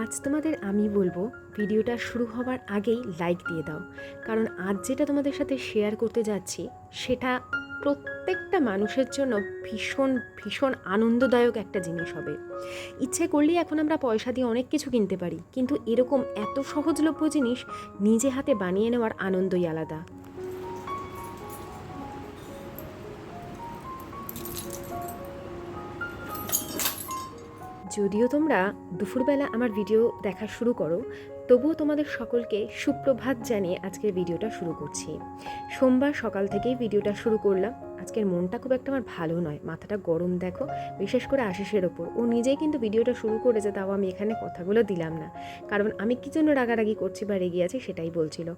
আজ তোমাদের আমি বলব, ভিডিওটা শুরু হওয়ার আগেই লাইক দিয়ে দাও। কারণ আজ যেটা তোমাদের সাথে শেয়ার করতে যাচ্ছি, সেটা প্রত্যেকটা মানুষের জন্য ভীষণ ভীষণ আনন্দদায়ক একটা জিনিস হবে। ইচ্ছে করলেই এখন আমরা পয়সা দিয়ে অনেক কিছু কিনতে পারি, কিন্তু এরকম এত সহজলভ্য জিনিস নিজে হাতে বানিয়ে নেওয়ার আনন্দই আলাদা। যদিও তোমরা দুপুরবেলা আমার ভিডিও দেখা শুরু করো, তবুও তোমাদের সকলকে সুপ্রভাত জানিয়ে আজকের ভিডিওটা শুরু করছি। সোমবার সকাল থেকেই ভিডিওটা শুরু করলাম। আজকের মনটা খুব একটা আমার ভালো নয়। মাথাটা গরম দেখো। বিশেষ করে আশিসের ওপর। ও নিজেই কিন্তু ভিডিওটা শুরু করেছে, তাও আমি এখানে কথাগুলো দিলাম না। কারণ আমি কী জন্য রাগারাগি করছি বা রেগে আছি সেটাই বলছিল।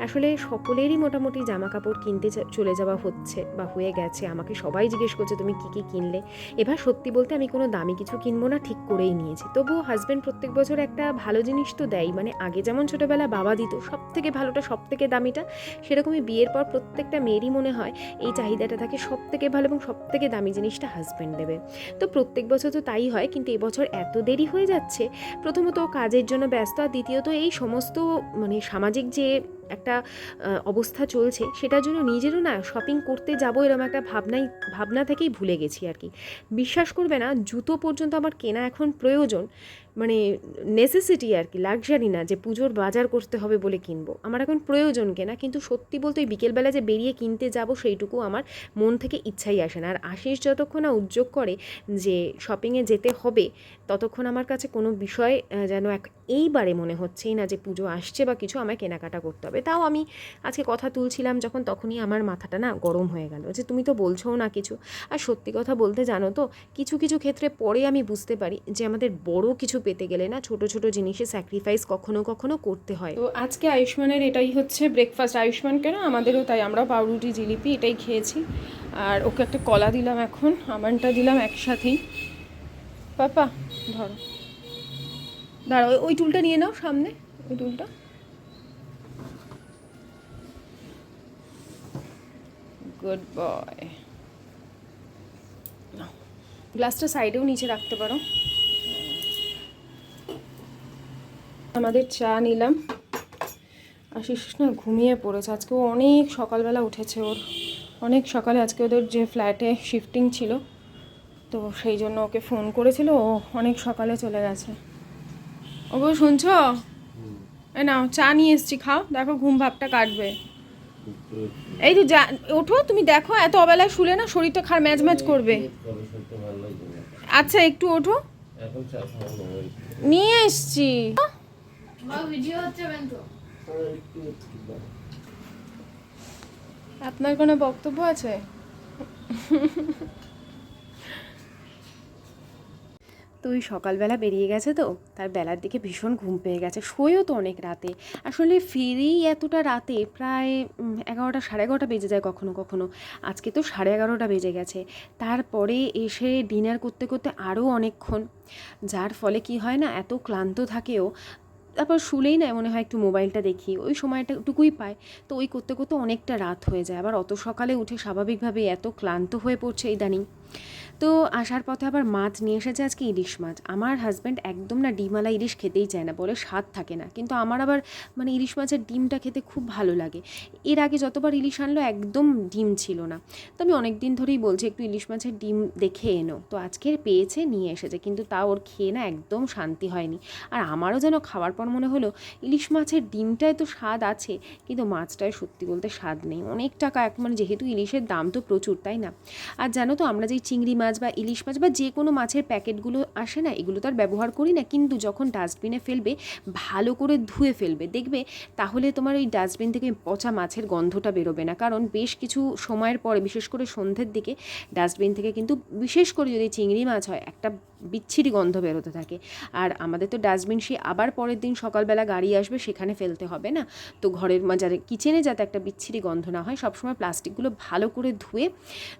আসলে সকলেরই মোটামুটি জামা কাপড় কিনতে চলে যাওয়া হচ্ছে বা হয়ে গেছে। আমাকে সবাই জিজ্ঞেস করছে, তুমি কী কী কিনলে? এবার সত্যি বলতে আমি কোনো দামি কিছু কিনবো না, ঠিক করেই নিয়েছি। তবুও হাজব্যান্ড প্রত্যেক বছর একটা ভালো জিনিস তো দেয়। মানে আগে যেমন ছোটোবেলা বাবা দিত সব থেকে ভালোটা সব থেকে দামিটা, সেরকমই বিয়ের পর প্রত্যেকটা মেয়েরই মনে হয়, এই চাহিদাটা থাকে সব থেকে ভালো এবং সব থেকে দামি জিনিসটা হাজব্যান্ড দেবে। তো প্রত্যেক বছর তো তাই হয়, কিন্তু এবছর এত দেরি হয়ে যাচ্ছে। প্রথমত কাজের জন্য ব্যস্ত আর দ্বিতীয়ত এই সমস্ত মানে সামাজিক যে একটা অবস্থা চলছে। সেটার জন্য নিজেরও না শপিং করতে যাব এরকম একটা ভাবনাই, ভাবনা থেকেই ভুলে গেছি আর কি। বিশ্বাস করবে না, জুতো পর্যন্ত আমার কেনা এখন প্রয়োজন। মানে নেসেসিটি আর কি লাক্সারি না যে পুজোর বাজার করতে হবে বলে কিনবো। আমার এখন প্রয়োজন কেনা, কিন্তু সত্যি বলতে ওই বিকেলবেলা যে বেরিয়ে কিনতে যাব সেইটুকু আমার মন থেকে ইচ্ছাই আসে না। আর আশিস যতক্ষণ না উদ্যোগ করে যে শপিংয়ে যেতে হবে, ততক্ষণ আমার কাছে কোনো বিষয় যেন এক, এইবারে মনে হচ্ছেই না যে পুজো আসছে বা কিছু আমায় কেনাকাটা করতে হবে। তাও আমি আজকে কথা তুলছিলাম যখন তখনই আমার মাথাটা না গরম হয়ে গেল যে তুমি তো বলছোও না কিছু। আর সত্যি কথা বলতে জানো তো, কিছু কিছু ক্ষেত্রে পরে আমি বুঝতে পারি যে আমাদের বড় কিছু পেতে গেলে না ছোট ছোট জিনিসে স্যাক্রিফাইস কখনো কখনো করতে হয়। তো আজকে আয়ুষ্মানের এটাই হচ্ছে ব্রেকফাস্ট আয়ুষ্মান কেন আমাদেরও তাই আমরা পাউরুটি, জিলিপি এটাই খেয়েছি। আর ওকে একটা কলা দিলাম এখন, আমানটা দিলাম একসাথেই। পাপা, ধরো। দাঁড়াও, ওই টুলটা নিয়ে নাও সামনে, ওই টুলটা গুড বয় গ্লাসটা সাইডেও নিচে রাখতে পারো। আমাদের চা নিলাম। আশিস না ঘুমিয়ে পড়েছে। আজকে ও অনেক সকালবেলা উঠেছে ওর। অনেক সকালে আজকে ওদের যে ফ্ল্যাটে শিফটিং ছিল তো সেই জন্য ওকে ফোন করেছিল। ও অনেক সকালে চলে গেছে। ও গো শুনছো এ নাও চা নিয়ে এসছি খাও। দেখো ঘুম ভাবটা কাটবে। এই তো যা, ওঠো, তুমি দেখো, এত অবেলায় শুলে না, শরীরটা খার ম্যাচ ম্যাচ করবে। আচ্ছা একটু ওঠো। নিয়ে এসছি। আপনার কোনো বক্তব্য আছে? তো ওই সকালবেলা বেরিয়ে গেছে তো, তার বেলার দিকে ভীষণ ঘুম পেয়ে গেছে, শোয়ও তো অনেক রাতে। আসলে ফিরেই এতটা রাতে প্রায় এগারোটা সাড়ে এগারোটা বেজে যায় কখনো কখনো। আজকে তো সাড়ে এগারোটা বেজে গেছে। তারপরে এসে ডিনার করতে করতে আরও অনেকক্ষণ। যার ফলে কি হয় না, এত ক্লান্ত থাকেও, তারপর শুলেই না মনে হয় একটু মোবাইলটা দেখি, ওই সময়টা টুকুই পায়। তো ওই করতে করতে অনেকটা রাত হয়ে যায়। আবার অত সকালে উঠে স্বাভাবিকভাবে এত ক্লান্ত হয়ে পড়ছে ইদানিং। তো আসার পথে আবার মাছ নিয়ে এসেছে আজকে ইলিশ মাছ। আমার হাজব্যান্ড একদম না ডিমালা ইলিশ খেতেই চায় না, বলে স্বাদ থাকে না। কিন্তু আমার আবার মানে ইলিশ মাছের ডিমটা খেতে খুব ভালো লাগে। এর আগে যতবার ইলিশ আনলো একদম ডিম ছিল না। তো আমি অনেক দিন ধরেই বলছি, একটু ইলিশ মাছের ডিম দেখে এনো। তো আজকের পেয়েছে, নিয়ে এসেছে। কিন্তু তা ওর খেয়ে না একদম শান্তি হয়নি। আর আমারও যেন খাওয়ার পর মনে হলো, ইলিশ মাছের ডিমটায় তো স্বাদ আছে, কিন্তু মাছটায় সত্যি বলতে স্বাদ নেই। অনেক টাকা এক মানে যেহেতু ইলিশের দাম তো প্রচুর, তাই না? আর জানো তো, আমরা যেই চিংড়ি মাছ বা ইলিশ মাছ বা যে কোনো মাছের প্যাকেটগুলো আসে না, এগুলো তো আর ব্যবহার করি না, কিন্তু যখন ডাস্টবিনে ফেলবে, ভালো করে ধুয়ে ফেলবে, দেখবে তাহলে তোমার ওই ডাস্টবিন থেকে পচা মাছের গন্ধটা বেরোবে না। কারণ বেশ কিছু সময়ের পরে, বিশেষ করে সন্ধ্যের দিকে ডাস্টবিন থেকে কিন্তু বিশেষ করে যদি চিংড়ি মাছ হয়, একটা বিচ্ছিরি গন্ধ বেরোতে থাকে। আর আমাদের তো ডাস্টবিন, সে আবার পরের দিন সকালবেলা গাড়ি আসবে, সেখানে ফেলতে হবে না। তো ঘরের মাঝারে কিচেনে যাতে একটা বিচ্ছিরি গন্ধ না হয়, সবসময় প্লাস্টিকগুলো ভালো করে ধুয়ে,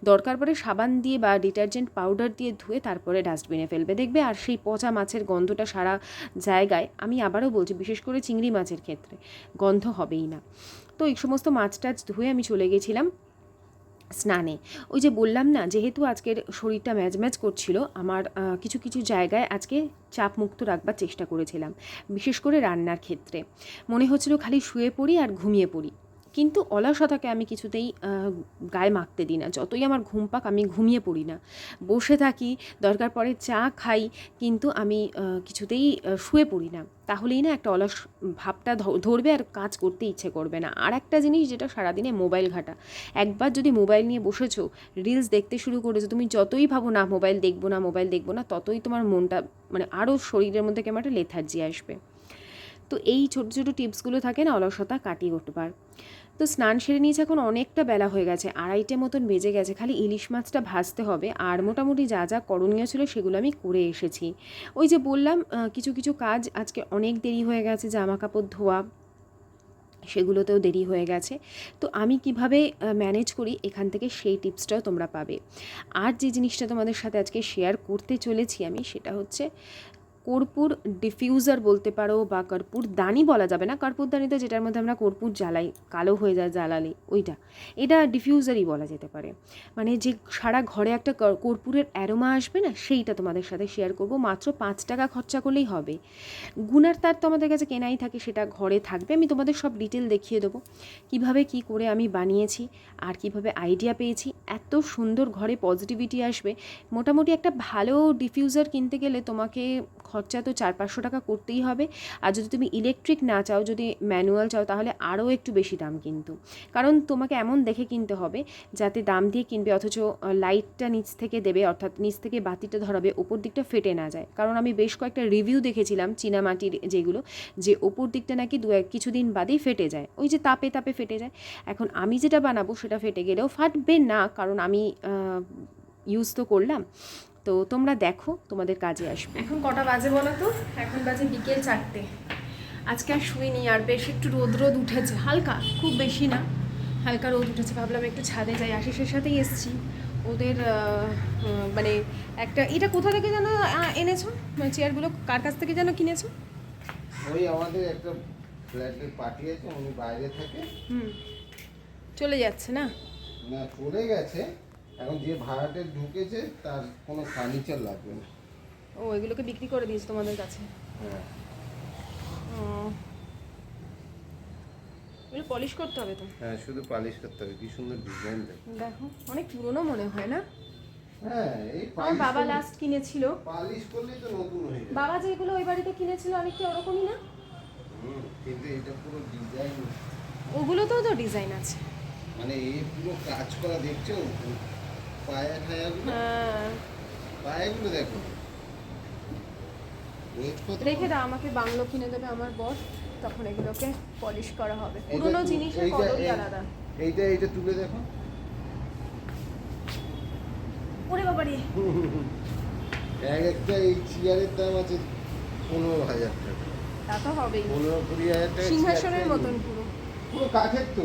দরকার পড়ে সাবান দিয়ে বা ডিটারজেন্ট পাউডার দিয়ে ধুয়ে তারপরে ডাস্টবিনে ফেলবে। দেখবে আর সেই পচা মাছের গন্ধটা সারা জায়গায়, আমি আবারও বলছি, বিশেষ করে চিংড়ি মাছের ক্ষেত্রে গন্ধ হবেই না। তো এই সমস্ত মাছ টাছ ধুয়ে আমি চলে গেছিলাম। স্নানে। ওই যে বললাম না, যেহেতু আজকের শরীরটা ম্যাজ ম্যাজ করছিল, আমার কিছু কিছু জায়গায় আজকে চাপ মুক্ত রাখবার চেষ্টা করেছিলাম, বিশেষ করে রান্নার ক্ষেত্রে। মনে হচ্ছিল খালি শুয়ে পড়ি আর ঘুমিয়ে পড়ি। কিন্তু অলসতাকে আমি কিছুতেই গায়ে মাখতে দিই না। যতই আমার ঘুম পাক, আমি ঘুমিয়ে পড়ি না। বসে থাকি, দরকার পড়ে চা খাই, কিন্তু আমি কিছুতেই শুয়ে পড়ি না। তাহলেই না একটা অলস ভাবটা ধরবে আর কাজ করতে ইচ্ছে করবে না। আর একটা জিনিস যেটা সারাদিনে মোবাইল ঘাটা। একবার যদি মোবাইল নিয়ে বসেছো রিলস দেখতে শুরু করেছ, তুমি যতই ভাবো না মোবাইল দেখব না, মোবাইল দেখব না, ততই তোমার মনটা মানে আরও শরীরের মধ্যে কেমন একটা লেথার্জি আসবে। তো এই ছোটো ছোটো টিপসগুলো থাকে না, অলসতা কাটিয়ে উঠবার। তো স্নান সেরে নিয়েছে এখন অনেকটা বেলা হয়ে গেছে, আড়াইটে মতন বেজে গেছে, খালি ইলিশ মাছটা ভাজতে হবে, আর মোটামুটি যা যা করণীয় ছিল সেগুলো আমি করে এসেছি। ওই যে বললাম কিছু কিছু কাজ আজকে অনেক দেরি হয়ে গেছে জামা কাপড় ধোয়া, সেগুলোতেও দেরি হয়ে গেছে। তো আমি কীভাবে ম্যানেজ করি, এখান থেকে সেই টিপসটাও তোমরা পাবে। আর যে জিনিসটা তোমাদের সাথে আজকে শেয়ার করতে চলেছি আমি, সেটা হচ্ছে কর্পূর ডিফিউজার বলতে পারো বা কর্পূর দানি বলা যাবে না। কর্পূর দানিতে যেটার মধ্যে আমরা কর্পূর জ্বালাই, কালো হয়ে যায় জ্বালালে, ওইটা। এটা ডিফিউজারই বলা যেতে পারে। মানে যে সারা ঘরে একটা কর- কর্পূরের অ্যারোমা আসবে না, সেইটা তোমাদের সাথে শেয়ার করব। মাত্র পাঁচ টাকা খরচা করলেই হবে। গুনার তার তো আমাদের কাছে কেনাই থাকে, সেটা ঘরে থাকবে। আমি তোমাদের সব ডিটেল দেখিয়ে দেবো। কীভাবে কি করে আমি বানিয়েছি, আর কীভাবে আইডিয়া পেয়েছি। এত সুন্দর ঘরে পজিটিভিটি আসবে। মোটামুটি একটা ভালো ডিফিউজার কিনতে গেলে তোমাকে খরচা তো চার পাঁচশো টাকা করতেই হবে। আর যদি তুমি ইলেকট্রিক না চাও, যদি ম্যানুয়াল চাও, তাহলে আরও একটু বেশি দাম কিন্তু। কারণ তোমাকে এমন দেখে কিনতে হবে, যাতে দাম দিয়ে কিনবে, অথচ লাইটটা নিচ থেকে দেবে, অর্থাৎ নিচ থেকে বাতিটা ধরাবে, ওপর দিকটা ফেটে না যায়। কারণ আমি বেশ কয়েকটা রিভিউ দেখেছিলাম চীনামাটির যেগুলো, যে ওপর দিকটা নাকি দু এক কিছুদিন বাদেই ফেটে যায়। ওই যে তাপে তাপে ফেটে যায়। এখন আমি যেটা বানাবো, সেটা ফেটে গেলেও ফাটবে না, কারণ আমি ইউজ তো করলাম। তো তোমরা দেখো তোমাদের কাজে আসবে। এখন কটা বাজে বলো তো? এখন বাজে বিকেল চারটে। আজকে আর শুইনি আর বেশ একটু রোদ রোদ উঠেছে। হালকা খুব বেশি না। হালকা রোদ উঠেছে ভাবলাম একটু ছাদে যাই। আশিসের সাথেই এসছি। ওদের মানে একটা এটা কোথা থেকে যেন এনেছো? মানে চেয়ারগুলো কার কাছ থেকে যেন কিনেছো? ওই আমাদের একটা ফ্ল্যাটের পার্টি আছে উনি বাইরে থাকে। হুম। চলে যাচ্ছে না? না চলে গেছে। এখন যে ভাড়াটে ঢুকেছে তার কোনো ফার্নিচার লাগবে না। ও এগুলোকে বিক্রি করে দিয়েছে তোমাদের কাছে? হ্যাঁ। এগুলো পলিশ করতে হবে তো? হ্যাঁ শুধু পালিশ করতে হবে কি সুন্দর ডিজাইন দেখো। অনেক পুরনো মনে হয় না? হ্যাঁ এই আমার বাবা লাস্ট কিনেছিল। পালিশ করলেই তো নতুন হয়ে যায়। বাবা যেগুলো ওই বাড়িতে কিনেছিল অনেকটা ওরকমই না? হুম, কিন্তু এটা পুরো ডিজাইন ওগুলোতেও তো ডিজাইন আছে। মানে এই পুরো কাজ করা দেখছ? হ্যাঁ। পায়াগুলো দেখো। রেখে দাও আমাকে বাংলো কিনে দেবে আমার বস তখন এগুলোকে পলিশ করা হবে। পুরোনো জিনিসের কদরই আলাদা। এইটা এইটা তুলে দেখো। ওরে বাবা রে। এক একটা এই চেয়ারের দাম আছে পনেরো হাজার টাকা। তা তো হবেই। পনেরো কুড়ি হাজার টাকা সিংহাসনের মতন পুরো। পুরো কাঠের তো।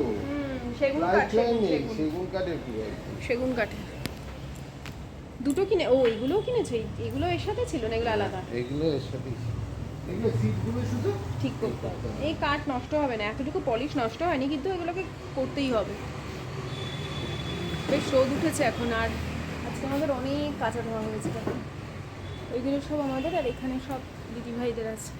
সেগুন কাঠ লাইট সেগুন নেই সেগুন। সেগুন কাঠের পুরো। সেগুন কাঠের। দুটো কিনে ও এগুলোও কিনেছে এগুলো এর সাথে ছিল না এগুলো আলাদা? এগুলো এর সাথেই এগুলো সিটগুলো শুধু ঠিক করতে হবে এই কাঠ নষ্ট হবে না এতটুকু পলিশ নষ্ট হয়নি কিন্তু এগুলোকে করতেই হবে। বেশ রোদ উঠেছে এখন আর আজকে আমাদের অনেক কাঁচা ধোয়া হয়েছে ওইগুলো সব আমাদের আর এখানে সব দিদিভাইদের আছে।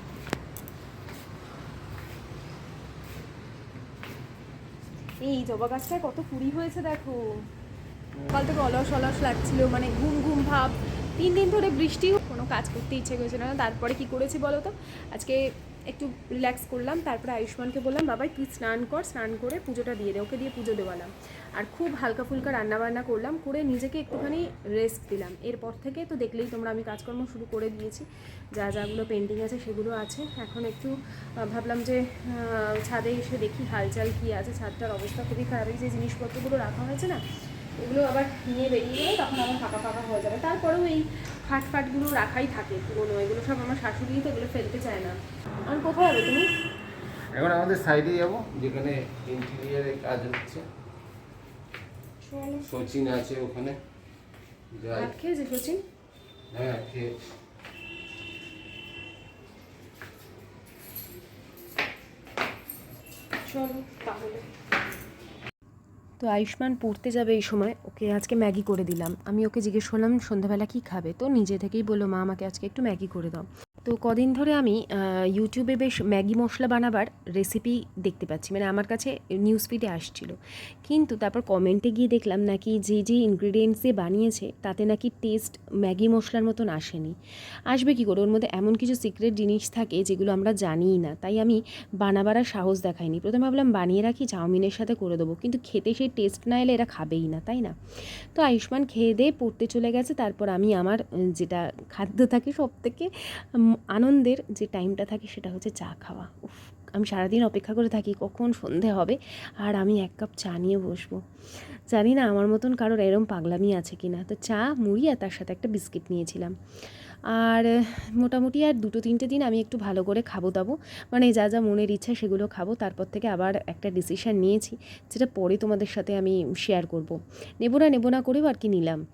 এই জবা গাছটায় কত কুড়ি হয়েছে দেখো। সকাল থেকে অলস অলস লাগছিল মানে ঘুম ঘুম ভাব। তিন দিন ধরে বৃষ্টি কোনো কাজ করতে ইচ্ছে করেছিল না। তারপরে কি করেছি বলো তো? আজকে একটু রিল্যাক্স করলাম, তারপরে আয়ুষ্মানকে বললাম, বাবাই, তুই স্নান কর, স্নান করে পুজোটা দিয়ে দে, ওকে দিয়ে পুজো দেওয়ালাম আর খুব হালকা ফুলকা রান্নাবান্না করলাম, করে নিজেকে একটুখানি রেস্ট দিলাম। এরপর থেকে তো দেখলেই তোমরা, আমি কাজকর্ম শুরু করে দিয়েছি। যা যাগুলো পেন্টিং আছে সেগুলো আছে। এখন একটু ভাবলাম যে ছাদে এসে দেখি হালচাল কী আছে। ছাদটার অবস্থা খুবই খারাপ। এই যে জিনিসপত্রগুলো রাখা হয়েছে না এগুলো আবার নিয়ে বেরিয়ে গেলে তখন আমার ফাঁকা ফাঁকা হয়ে যাবে। তারপরেও এই ফাট ফাটগুলো রাখাই থাকে পুরোনো। এগুলো সব আমার শাশুড়ি তো এগুলো ফেলতে চায় না। আর কোথায় হবে তুমি? এখন আমাদের সাইডে যাব যেখানে ইন্টেরিয়ারের কাজ হচ্ছে। সচিন আছে ওখানে। যাই। ভাত খেয়েছে সচিন হ্যাঁ চলো তাহলে। তো আয়ুষ্মান পড়তে যাবে এই সময়, ওকে আজকে ম্যাগি করে দিলাম। আমি ওকে জিজ্ঞেস করলাম, সন্ধ্যাবেলা কী খাবে? তো নিজে থেকেই বলল, মা, আমাকে আজকে একটু ম্যাগি করে দাও। তো কদিন ধরে আমি ইউটিউবে বেশ ম্যাগি মশলা বানাবার রেসিপি দেখতে পাচ্ছি। মানে আমার কাছে নিউজ ফিডে আসছিল। কিন্তু তারপর কমেন্টে গিয়ে দেখলাম নাকি যে যে ইনগ্রিডিয়েন্টস দিয়ে বানিয়েছে, তাতে নাকি টেস্ট ম্যাগি মশলার মতন আসেনি। আসবে কী করে? ওর মধ্যে এমন কিছু সিক্রেট জিনিস থাকে যেগুলো আমরা জানিই না। তাই আমি বানাবার আর সাহস দেখাইনি। প্রথমে ভাবলাম, বানিয়ে রাখি, চাউমিনের সাথে করে দেবো। কিন্তু খেতে সেই টেস্ট না এলে এরা খাবেই না, তাই না? তো আয়ুষ্মান খেয়ে দিয়ে পড়তে চলে গেছে। তারপর আমি আমার যেটা খাদ্য থাকে সব থেকে আনন্দের যে টাইমটা থাকে সেটা হচ্ছে চা খাওয়া। উফ, আমি সারাদিন অপেক্ষা করে থাকি, কখন সন্ধে হবে? আর আমি এক কাপ চা নিয়ে বসবো। জানি না, আমার মতন কারোর এরম পাগলামি আছে কি না তো চা, মুড়ি আর তার সাথে একটা বিস্কিট নিয়েছিলাম। আর মোটামুটি আর দুটো, তিনটে দিন আমি একটু ভালো করে খাব দাবো। মানে যা যা মনের ইচ্ছা সেগুলো খাব। তারপর থেকে আবার একটা ডিসিশান নিয়েছি, যেটা পরে তোমাদের সাথে আমি শেয়ার করব। নেব না নেব না করেও আর কি নিলাম।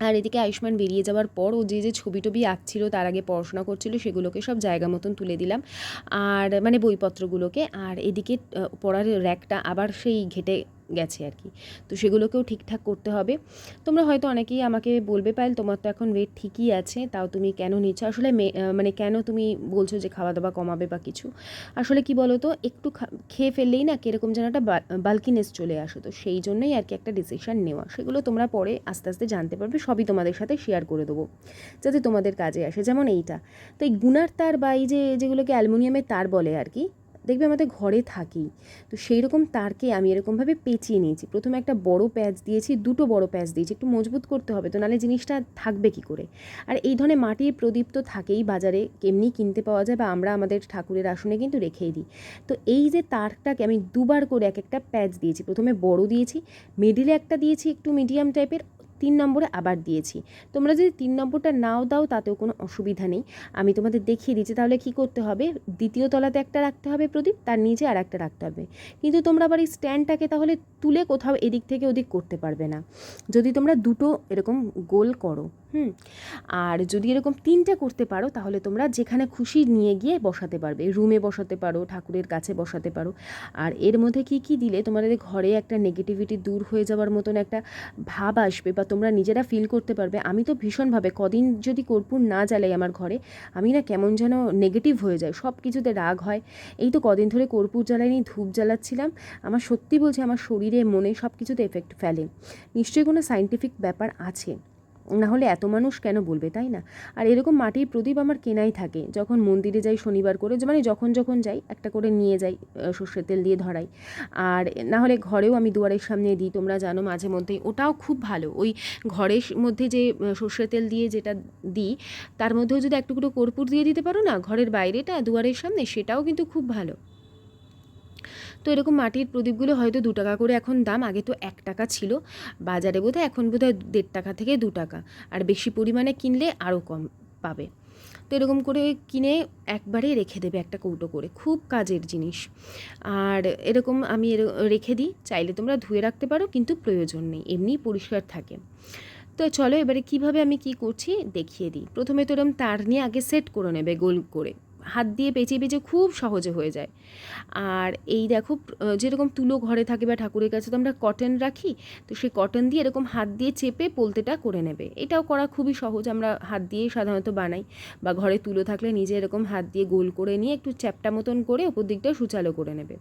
আর এদিকে আয়ুষ্মান বেরিয়ে যাওয়ার পর ও যে যে ছবি টবি আঁকছিল, তার আগে পড়াশোনা করছিল, সেগুলোকে সব জায়গা মতন তুলে দিলাম। আর মানে বইপত্রগুলোকে। আর এদিকে পড়ার র্যাকটা আবার সেই ঘেটে গেছে আর কি। তো সেগুলোকেও ঠিকঠাক করতে হবে। তোমরা হয়তো অনেকেই আমাকে বলবে পাইল তোমার তো এখন ওয়েট ঠিকই আছে, তাও তুমি কেন নিচ্ছ? আসলে মানে কেন তুমি বলছো যে খাওয়া দাওয়া কমাবে বা কিছু? আসলে কি বলো তো একটু খেয়ে ফেললেই না কীরকম যেন একটা বাল্কিনেস চলে আসো। তো সেই জন্যই আর কি একটা ডিসিশন নেওয়া। সেগুলো তোমরা পরে আস্তে আস্তে জানতে পারবে, সবই তোমাদের সাথে শেয়ার করে দেবো, যাতে তোমাদের কাজে আসে। যেমন এইটা। তো এই গুনার তার বা এই যে, যেগুলোকে অ্যালুমিনিয়ামের তার বলে আর কি দেখবে আমাদের ঘরে থাকি তো সেই রকম তারকে আমি এরকমভাবে পেঁচিয়ে নিয়েছি। প্রথমে একটা বড় প্যাচ দিয়েছি, দুটো বড় প্যাচ দিয়েছি, একটু মজবুত করতে হবে তো নাহলে জিনিসটা থাকবে কি করে? আর এই ধরনের মাটির প্রদীপ তো থাকেই বাজারে এমনি কিনতে পাওয়া যায় বা আমরা আমাদের ঠাকুরের আসনে কিন্তু রেখেই দিই। তো এই যে তারটাকে আমি দুবার করে এক একটা প্যাচ দিয়েছি। প্রথমে বড় দিয়েছি মিডিলে একটা দিয়েছি একটু মিডিয়াম টাইপের তিন নম্বরে আবার দিয়েছি। তোমরা যদি তিন নম্বরটা নাও দাও, তাতেও কোনো অসুবিধা নেই। আমি তোমাদের দেখিয়ে দিচ্ছি, তাহলে কি করতে হবে? দ্বিতীয় তলাতে একটা রাখতে হবে প্রদীপ, তার নিচে আর একটা রাখতে হবে। কিন্তু তোমরা আবার এই স্ট্যান্ডটাকে তাহলে তুলে কোথাও এদিক থেকে ওদিক করতে পারবে না। যদি তোমরা দুটো এরকম গোল করো হুম। আর যদি এরকম তিনটে করতে পারো, তাহলে তোমরা যেখানে খুশি নিয়ে গিয়ে বসাতে পারবে। রুমে বসাতে পারো, ঠাকুরের কাছে বসাতে পারো। আর এর মধ্যে কি কি দিলে তোমাদের ঘরে একটা নেগেটিভিটি দূর হয়ে যাওয়ার মতন একটা ভাব আসবে বা তোমরা নিজেরা ফিল করতে পারবে, আমি তো ভীষণভাবে কদিন যদি কর্পূর না জ্বালাই আমার ঘরে, আমি না কেমন যেন নেগেটিভ হয়ে যায় সব কিছুতে রাগ হয়। এই তো কদিন ধরে কর্পূর জ্বালাইনি, ধূপ জ্বালাচ্ছিলাম। আমার সত্যি বলছে, আমার শরীরে, মনে সব কিছুতে এফেক্ট ফেলে। নিশ্চয়ই কোনো সাইন্টিফিক ব্যাপার আছে। না হলে এত মানুষ কেন বলবে, তাই না? আর এরকম মাটির প্রদীপ আমার কেনাই থাকে। যখন মন্দিরে যাই শনিবার করে মানে যখন যখন যাই, একটা করে নিয়ে যাই সর্ষের তেল দিয়ে ধরাই। আর না হলে ঘরেও আমি দুয়ারের সামনে দিই, তোমরা জানো মাঝে মধ্যেই। ওটাও খুব ভালো। ওই ঘরের মধ্যে যে সর্ষের তেল দিয়ে যেটা দিই, তার মধ্যেও যদি করে কর্পূর দিয়ে দিতে পারো না, ঘরের বাইরেটা, দুয়ারের সামনে, সেটাও কিন্তু খুব ভালো। তো এরকম মাটির প্রদীপগুলো হয়তো দু টাকা করে এখন দাম, আগে তো এক টাকা ছিল। বাজারে বোধহয় এখন বোধহয় দেড় টাকা থেকে দু টাকা। আর বেশি পরিমাণে কিনলে আরও কম পাবে। তো এরকম করে কিনে একবারে রেখে দেবে একটা কৌটো করে। খুব কাজের জিনিস। আর এরকম আমি এর- রেখে দিই। চাইলে তোমরা ধুয়ে রাখতে পারো, কিন্তু প্রয়োজন নেই। এমনিই পরিষ্কার থাকে। তো চলো এবারে কীভাবে আমি কি করছি, দেখিয়ে দিই। প্রথমে তো এরকম তার নিয়ে আগে সেট করে নেবে গোল করে। হাত দিয়ে পেঁচিয়ে পেঁচিয়ে খুব সহজে হয়ে যায়। আর এই দেখো যেরকম তুলো ঘরে থাকে বা ঠাকুরের কাছে তো আমরা কটন রাখি, তো সেই কটন দিয়ে এরকম হাত দিয়ে চেপে পোলতেটা করে নেবে। এটাও করা খুবই সহজ, আমরা হাত দিয়ে সাধারণত বানাই বা ঘরে তুলো থাকলে নিজে এরকম হাত দিয়ে গোল করে নিয়ে একটু চ্যাপটা মতন করে ওপর দিকটা সুচালো করে নেবে।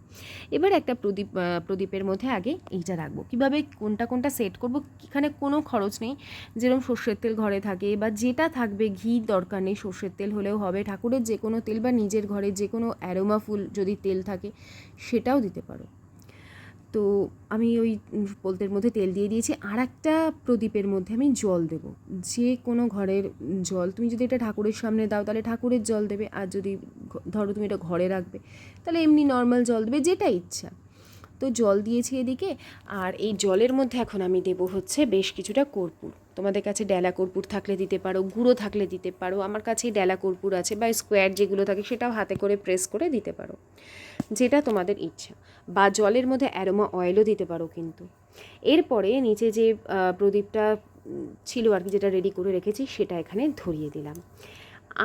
এবার একটা প্রদীপ প্রদীপের মধ্যে আগে এইটা রাখব। কীভাবে কোনটা কোনটা সেট করব, এখানে কোনো খরচ নেই। যেরকম সর্ষের তেল ঘরে থাকে বা যেটা থাকবে, ঘি দরকার নেই, সর্ষের তেল হলেও হবে। ঠাকুরের যে কোনো তেল বা নিজের ঘরে যে কোনো অ্যারোমা ফুল যদি তেল থাকে, সেটাও দিতে পারো। তো আমি ওই পোলতের মধ্যে তেল দিয়ে দিয়েছি। আর একটা প্রদীপের মধ্যে আমি জল দেব। যে কোনো ঘরের জল, তুমি যদি এটা ঠাকুরের সামনে দাও, তাহলে ঠাকুরের জল দেবে। আর যদি ধরো তুমি এটা ঘরে রাখবে, তাহলে এমনি নর্মাল জল দেবে, যেটা ইচ্ছা। তো জল দিয়েছি এদিকে, আর এই জলের মধ্যে এখন আমি দেব হচ্ছে বেশ কিছুটা কর্পূর। তোমাদের কাছে ডেলা কর্পূর থাকলে দিতে পারো, গুঁড়ো থাকলে দিতে পারো, আমার কাছে ডেলা কর্পূর আছে বা স্কোয়ার যেগুলো থাকে সেটাও হাতে করে প্রেস করে দিতে পারো, যেটা তোমাদের ইচ্ছা। বা জলের মধ্যে অ্যারোমা অয়েলও দিতে পারো কিন্তু। এরপরে নিচে যে প্রদীপটা ছিল আর কি যেটা রেডি করে রেখেছি সেটা এখানে ধরিয়ে দিলাম।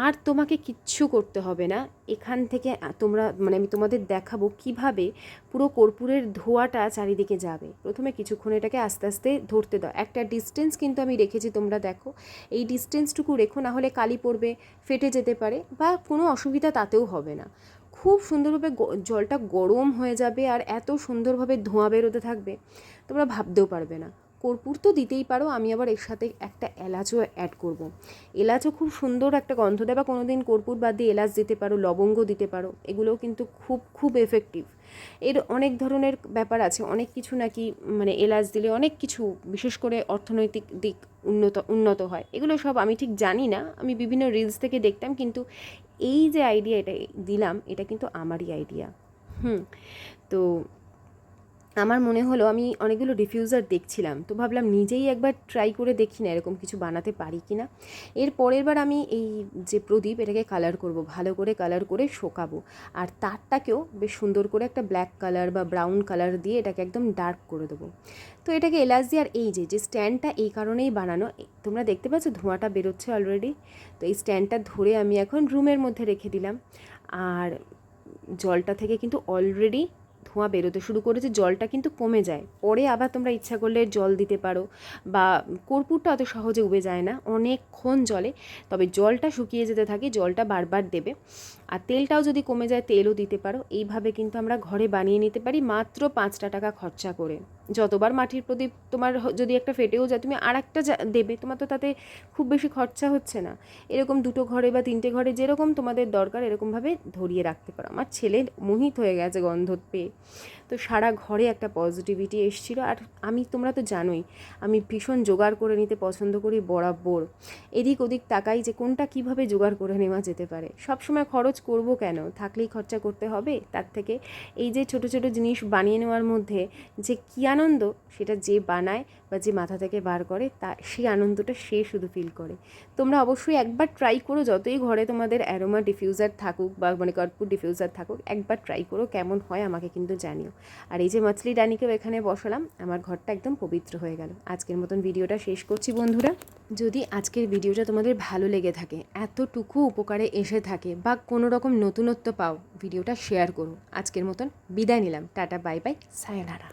আর তোমাকে কিচ্ছু করতে হবে না। এখান থেকে তোমরা মানে আমি তোমাদের দেখাবো কীভাবে পুরো কর্পূরের ধোঁয়াটা চারিদিকে যাবে। প্রথমে কিছুক্ষণ এটাকে আস্তে আস্তে ধরতে দাও। একটা ডিস্টেন্স কিন্তু আমি রেখেছি, তোমরা দেখো। এই ডিস্টেন্সটুকু রেখো, না হলে কালি পড়বে, ফেটে যেতে পারে বা কোনো অসুবিধা তাতেও হবে না। খুব সুন্দরভাবে জলটা গরম হয়ে যাবে আর এত সুন্দরভাবে ধোঁয়া বেরোতে থাকবে, তোমরা ভাবতেও পারবে না। কর্পূর তো দিতেই পারো, আমি আবার এর সাথে একটা এলাচও অ্যাড করব। এলাচও খুব সুন্দর একটা গন্ধ দেয় বা কোনো দিন কর্পূর বাদ দিয়ে এলাচ দিতে পারো, লবঙ্গ দিতে পারো, এগুলোও কিন্তু খুব খুব এফেক্টিভ এর অনেক ধরনের ব্যাপার আছে, অনেক কিছু নাকি মানে এলাচ দিলে অনেক কিছু বিশেষ করে অর্থনৈতিক দিক উন্নত উন্নত হয়। এগুলো সব আমি ঠিক জানি না, আমি বিভিন্ন রিলস থেকে দেখতাম, কিন্তু এই যে আইডিয়া এটা দিলাম, এটা কিন্তু আমারই আইডিয়া হুম, তো আমার মনে হলো আমি অনেকগুলো ডিফিউজার দেখছিলাম, তো ভাবলাম নিজেই একবার ট্রাই করে দেখি না এরকম কিছু বানাতে পারি কি না। এর পরের বার আমি এই যে প্রদীপ এটাকে কালার করব, ভালো করে কালার করে শোকাবো। আর তারটাকেও বেশ সুন্দর করে একটা ব্ল্যাক কালার বা ব্রাউন কালার দিয়ে এটাকে একদম ডার্ক করে দেবো। তো এটাকে এলাচ দিয়ে আর এই যে যে স্ট্যান্ডটা এই কারণেই বানানো তোমরা দেখতে পাচ্ছ ধোঁয়াটা বেরোচ্ছে অলরেডি তো এই স্ট্যান্ডটা ধরে আমি এখন রুমের মধ্যে রেখে দিলাম। আর জলটা থেকে কিন্তু অলরেডি ধোঁয়া বেরোতে শুরু করে যে জলটা কিন্তু কমে যায়। পরে আবার তোমরা ইচ্ছা করলে জল দিতে পারো বা কর্পূরটা অত সহজে উবে যায় না, অনেকক্ষণ জলে। তবে জলটা শুকিয়ে যেতে থাকে, জলটা বারবার দেবে। আর তেলটাও যদি কমে যায়, তেলও দিতে পারো। এইভাবে কিন্তু আমরা ঘরে বানিয়ে নিতে পারি মাত্র পাঁচটা টাকা খরচা করে। যতবার মাটির প্রদীপ তোমার যদি একটা ফেটেও যায়, তুমি আর একটা দেবে, তোমার তো তাতে খুব বেশি খরচা হচ্ছে না। এরকম দুটো ঘরে বা তিনটে ঘরে যেরকম তোমাদের দরকার, এরকমভাবে ধরিয়ে রাখতে পারো। আমার ছেলে মোহিত হয়ে গেছে গন্ধ পেয়ে। তো সারা ঘরে একটা পজিটিভিটি এসেছিল। আর আমি, তোমরা তো জানোই, আমি ভীষণ জোগাড় করে নিতে পছন্দ করি বরাবর। এদিক ওদিক তাকাই যে কোনটা কীভাবে জোগাড় করে নেওয়া যেতে পারে। সবসময় খরচ করব কেন? থাকলেই খরচা করতে হবে? তার থেকে এই যে ছোট ছোট জিনিস বানিয়ে নেওয়ার মধ্যে যে কী আনন্দ, সেটা যে বানায় বা যে মাথা থেকে বার করে, তা সেই আনন্দটা সে শুধু ফিল করে। তোমরা অবশ্যই একবার ট্রাই করো, যতই ঘরে তোমাদের অ্যারোমা ডিফিউজার থাকুক বা মানে কর্পূর ডিফিউজার থাকুক, একবার ট্রাই করো, কেমন হয় আমাকে কিন্তু জানিও। আর এই যে মাছলি ডানিকেও এখানে বসালাম, আমার ঘরটা একদম পবিত্র হয়ে গেল। আজকের মতন ভিডিওটা শেষ করছি বন্ধুরা। যদি আজকের ভিডিওটা তোমাদের ভালো লেগে থাকে, এতটুকু উপকারে এসে থাকে বা কোনো রকম নতুনত্ব পাও, ভিডিওটা শেয়ার করো আজকের মতন বিদায় নিলাম। Tata bye bye sayonara